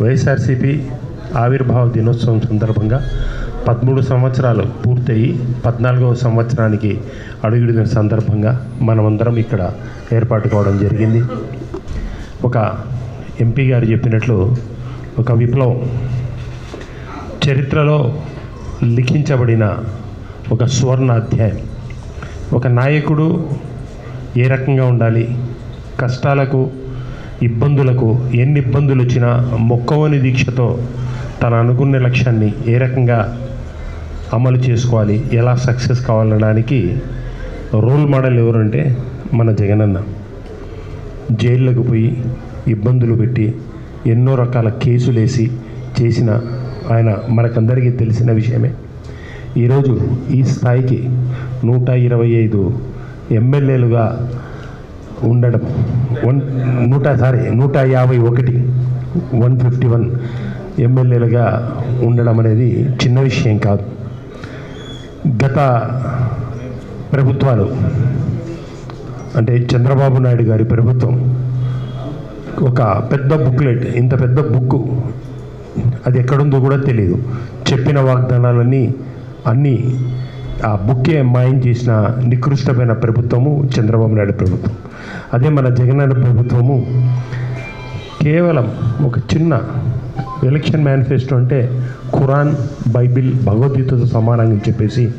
వైఎస్ఆర్సీపీ ఆవిర్భావ దినోత్సవం సందర్భంగా పదమూడు సంవత్సరాలు పూర్తయి పద్నాలుగవ సంవత్సరానికి అడుగుడిన సందర్భంగా మనమందరం ఇక్కడ ఏర్పాటు కావడం జరిగింది. ఒక ఎంపీ గారు చెప్పినట్లు ఒక విప్లవం చరిత్రలో లిఖించబడిన ఒక సువర్ణ అధ్యాయం ఒక నాయకుడు ఏ రకంగా ఉండాలి? కష్టాలకు ఇబ్బందులకు ఎన్ని ఇబ్బందులు వచ్చినా మొక్కవని దీక్షతో తను అనుకున్న లక్ష్యాన్ని ఏ రకంగా అమలు చేసుకోవాలి ఎలా సక్సెస్ కావాలనడానికి రోల్ మోడల్ ఎవరంటే మన జగనన్న. జైళ్ళకు పోయి ఇబ్బందులు పెట్టి ఎన్నో రకాల కేసులు వేసి చేసిన ఆయన మనకందరికీ తెలిసిన విషయమే. ఈరోజు ఈ స్థాయికి నూట ఇరవై ఐదు ఎమ్మెల్యేలుగా ఉండడం. వన్ నూట సారీ నూట యాభై ఒకటి వన్ ఫిఫ్టీ వన్ ఎమ్మెల్యేలుగా ఉండడం అనేది చిన్న విషయం కాదు. గత ప్రభుత్వాలు అంటే చంద్రబాబు నాయుడు గారి ప్రభుత్వం ఒక పెద్ద బుక్లెట్ ఇంత పెద్ద బుక్ అది ఎక్కడుందో కూడా తెలియదు చెప్పిన వాగ్దానాలన్నీ అన్నీ ఆ బుక్కే మాయం చేసిన నికృష్టమైన ప్రభుత్వము చంద్రబాబు నాయుడు ప్రభుత్వం. అదే మన జగనన్న ప్రభుత్వము కేవలం ఒక చిన్న ఎలక్షన్ మేనిఫెస్టో అంటే ఖురాన్ బైబిల్ భగవద్గీతతో సమానంగా చెప్పేసి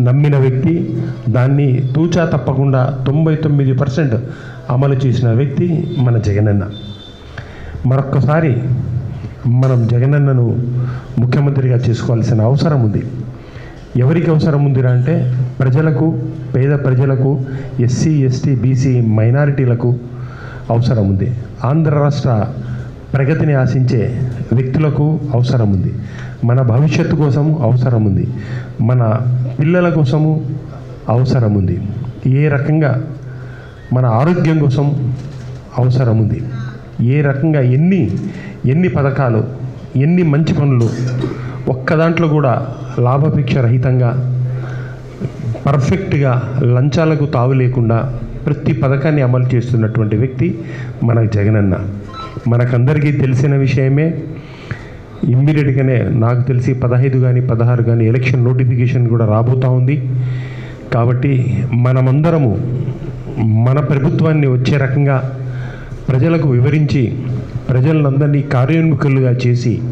నమ్మిన వ్యక్తి దాన్ని తూచా తప్పకుండా తొంభై తొమ్మిది పర్సెంట్ అమలు చేసిన వ్యక్తి మన జగనన్న. మరొక్కసారి మనం జగనన్నను ముఖ్యమంత్రిగా చేసుకోవాల్సిన అవసరం ఉంది. ఎవరికి అవసరం ఉందిరా అంటే ప్రజలకు పేద ప్రజలకు ఎస్సీ ఎస్టీ బీసీ మైనారిటీలకు అవసరం ఉంది. ఆంధ్ర రాష్ట్ర ప్రగతిని ఆశించే వ్యక్తులకు అవసరం ఉంది. మన భవిష్యత్తు కోసం అవసరం ఉంది. మన పిల్లల కోసము అవసరం ఉంది. ఏ రకంగా మన ఆరోగ్యం కోసం అవసరం ఉంది. ఏ రకంగా ఎన్ని ఎన్ని పథకాలు ఎన్ని మంచి పనులు ఒక్క దాంట్లో కూడా లాభాపేక్ష రహితంగా పర్ఫెక్ట్గా లంచాలకు తావు లేకుండా ప్రతి పథకాన్ని అమలు చేస్తున్నటువంటి వ్యక్తి మన జగనన్న. మనకందరికీ తెలిసిన విషయమే ఇమ్మీడియట్గానే నాకు తెలిసి పదహైదు కానీ పదహారు కానీ ఎలక్షన్ నోటిఫికేషన్ కూడా రాబోతూ ఉంది. కాబట్టి మనమందరము మన ప్రభుత్వాన్ని వచ్చే రకంగా ప్రజలకు వివరించి ప్రజలందరినీ కార్యోన్ముఖులుగా చేసి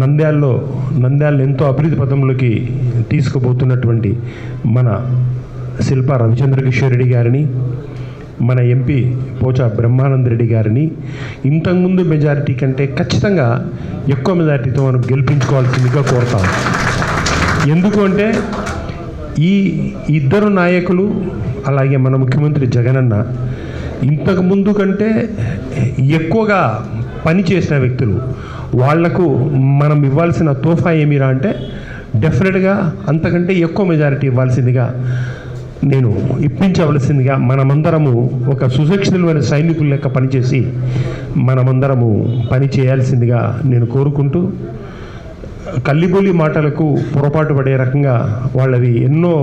నంద్యాలలో నంద్యాలను ఎంతో అభివృద్ధి పథంలోకి తీసుకుపోతున్నటువంటి మన శిల్ప రవిచంద్ర కిషోర్ రెడ్డి గారిని మన ఎంపీ పోచా బ్రహ్మానంద రెడ్డి గారిని ఇంతకుముందు మెజారిటీ కంటే ఖచ్చితంగా ఎక్కువ మెజారిటీతో మనం గెలిపించుకోవాల్సిందిగా కోరుతాం. ఎందుకు అంటే ఈ ఇద్దరు నాయకులు అలాగే మన ముఖ్యమంత్రి జగనన్న ఇంతకు ముందు కంటే ఎక్కువగా పని చేసిన వ్యక్తులు వాళ్ళకు మనం ఇవ్వాల్సిన తోఫా ఏమిరా అంటే డెఫినెట్గా అంతకంటే ఎక్కువ మెజారిటీ ఇవ్వాల్సిందిగా నేను ఇప్పించవలసిందిగా మనమందరము ఒక సుశిక్షితులమైన సైనికుల లెక్క పనిచేసి మనమందరము పని చేయాల్సిందిగా నేను కోరుకుంటూ కల్లిబొలి మాటలకు పొరపాటు పడే రకంగా వాళ్ళవి ఎన్నో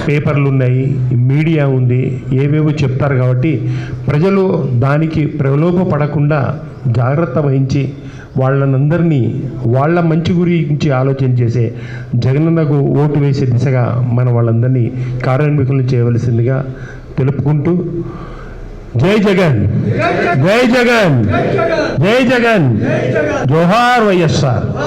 పేపర్లు ఉన్నాయి మీడియా ఉంది ఏవేవో చెప్తారు కాబట్టి ప్రజలు దానికి ప్రలోభపడకుండా జాగ్రత్త వహించి వాళ్ళనందరినీ వాళ్ళ మంచి గురించి ఆలోచన చేసే జగనన్నకు ఓటు వేసే దిశగా మన వాళ్ళందరినీ కార్మికులను చేయవలసిందిగా తెలుపుకుంటూ జై జగన్! జై జగన్! జై జగన్! జోహార్ వైఎస్ఆర్!